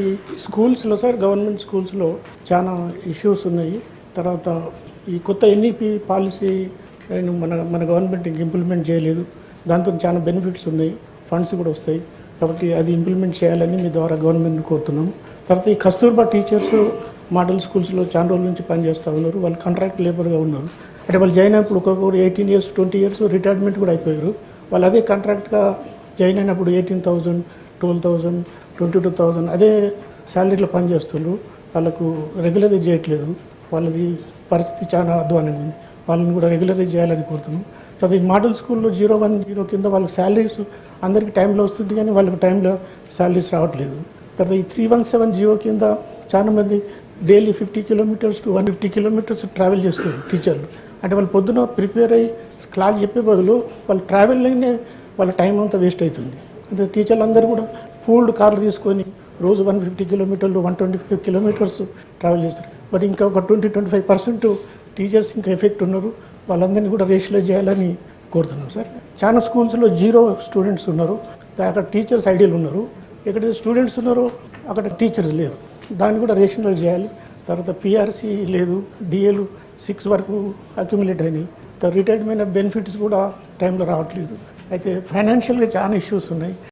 ఈ స్కూల్స్లో sir government స్కూల్స్లో చాలా ఇష్యూస్ ఉన్నాయి. తర్వాత ఈ కొత్త ఎన్ఈపి పాలసీ నేను మన మన గవర్నమెంట్ ఇంక ఇంప్లిమెంట్ చేయలేదు. దాంతో చాలా బెనిఫిట్స్ ఉన్నాయి. ఫండ్స్ కూడా వస్తాయి. కాబట్టి అది ఇంప్లిమెంట్ చేయాలని మీ ద్వారా గవర్నమెంట్ కోరుతున్నాం. తర్వాత ఈ కస్తూర్బా టీచర్స్ మోడల్ స్కూల్స్లో చాలా రోజుల నుంచి పనిచేస్తూ ఉన్నారు. వాళ్ళు కాంట్రాక్ట్ లేబర్గా ఉన్నారు. అంటే వాళ్ళు జాయిన్ అయినప్పుడు ఒక్కొక్కరు eighteen years twenty years retirement కూడా అయిపోయారు. వాళ్ళు అదే కాంట్రాక్ట్గా జాయిన్ అయినప్పుడు eighteen thousand twelve thousand twenty two thousand అదే శాలరీలో పనిచేస్తున్నారు వాళ్ళకు రెగ్యులరైజ్ చేయట్లేదు. వాళ్ళది పరిస్థితి చాలా అధ్వానంగా ఉంది. వాళ్ళని కూడా రెగ్యులరైజ్ చేయాలని కోరుతున్నాం. తర్వాత ఈ మోడల్ స్కూల్లో జీరో వన్ జీరో కింద వాళ్ళకి శాలరీస్ అందరికీ టైంలో వస్తుంది కానీ వాళ్ళకి టైంలో శాలరీస్ రావట్లేదు. తర్వాత ఈ త్రీ వన్ సెవెన్ జియో కింద చాలా మంది daily fifty kilometres to one fifty kilometres travel చేస్తారు టీచర్లు. అంటే వాళ్ళు పొద్దున ప్రిపేర్ అయ్యి క్లాస్ చెప్పే బదులు వాళ్ళు ట్రావెల్లోనే వాళ్ళ టైం అంతా వేస్ట్ అవుతుంది. టీచర్లు అందరూ కూడా పూల్డ్ కార్లు తీసుకొని రోజు వన్ ఫిఫ్టీ కిలోమీటర్లు one twenty five kilometres travel చేస్తారు. బట్ ఇంకా ఒక twenty twenty five percent teachers ఇంకా ఎఫెక్ట్ ఉన్నారు. వాళ్ళందరినీ కూడా రేషిలో చేయాలని కోరుతున్నాం సార్. చాలా స్కూల్స్లో జీరో స్టూడెంట్స్ ఉన్నారు. అక్కడ టీచర్స్ ఐడియల్ ఉన్నారు. ఎక్కడ స్టూడెంట్స్ ఉన్నారో అక్కడ టీచర్స్ లేరు. దాన్ని కూడా రేషనల్ చేయాలి. తర్వాత పిఆర్సీ లేదు డిఏలు సిక్స్ వరకు అక్యుములేట్ అయినాయి. రిటైర్మెంట్ బెనిఫిట్స్ కూడా టైంలో రావట్లేదు. అయితే ఫైనాన్షియల్గా చాలా ఇష్యూస్ ఉన్నాయి.